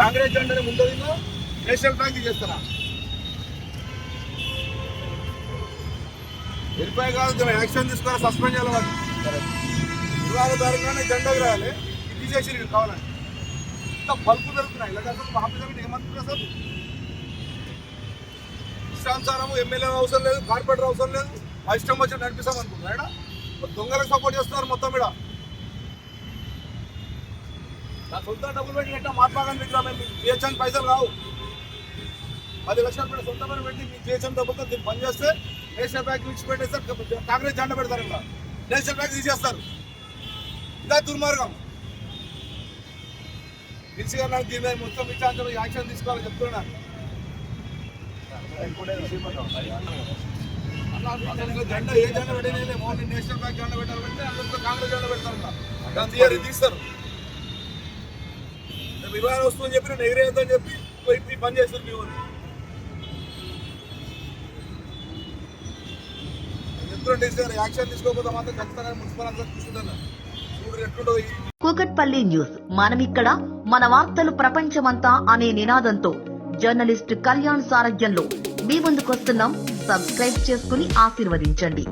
కాంగ్రెస్ జెండాని ముందు national bank చేస్తారా? వెళ్ళిపోయి కాదు యాక్షన్ తీసుకోవాలి సస్పెండ్ చేయాలి వాళ్ళు. వివాదదారుగానే జెండాకు రాయాలి ఇది తీసేసి వీళ్ళు కావాలని. ఇంత బల్పు జరుగుతున్నాయి ఇలా అసలు ఆఫీసర్ ఏమంటున్నా సార్ ఇష్టానుసారము ఎమ్మెల్యే అవసరం లేదు కార్పొరేటర్ అవసరం లేదు. మా ఇష్టం వచ్చి నడిపిస్తాం అనుకుంటున్నాడు దొంగలకు సపోర్ట్ చేస్తున్నారు మొత్తం ఇక్కడ నా సొంత డబ్బులు పెట్టి కట్టా మహాత్మా గాంధీ విగ్రహం మేము జిహెచ్ఎం పైసలు రావు పది లక్షలు పెట్టి సొంత పని పెట్టి మీ జిహెచ్ఎం డబ్బులతో దీన్ని పని చేస్తే నేషనల్ బ్యాంక్ నుంచి కాంగ్రెస్ జెండా పెడతారు ఇక్కడ నేషనల్ బ్యాంక్ తీసేస్తారు. ఇదా దుర్మార్గం. పిలిచి గారు నాకు దీని మీద మొత్తం విచారణ యాక్షన్ తీసుకోవాలని చెప్తున్నాను జెండా ఏ జెండా పెట్టినా మోడీ నేషనల్ బ్యాంక్ జెండా పెట్టాలి అంటే అందరితో కాంగ్రెస్ జెండా పెడతారు ఇక్కడ. దాని తీయరు తీస్తారు. వివాహం వస్తుందని చెప్పి నేను ఎగిరేద్దని చెప్పి పోయి ఈ పని చేస్తుంది మీ వాళ్ళు. చెప్తుంటే సార్ యాక్షన్ తీసుకోకపోతే మాత్రం ఖచ్చితంగా మున్సిపల్ అంతా చూసుకుంటాను చూడు ఎట్లుంటుంది. కూకట్పల్లి న్యూస్. మనమిక్కడ మన వార్తలు ప్రపంచమంతా అనే నినాదంతో జర్నలిస్ట్ కళ్యాణ్ సారథ్యంలో మీ ముందుకొస్తున్నాం సబ్స్క్రైబ్ చేసుకుని ఆశీర్వదించండి.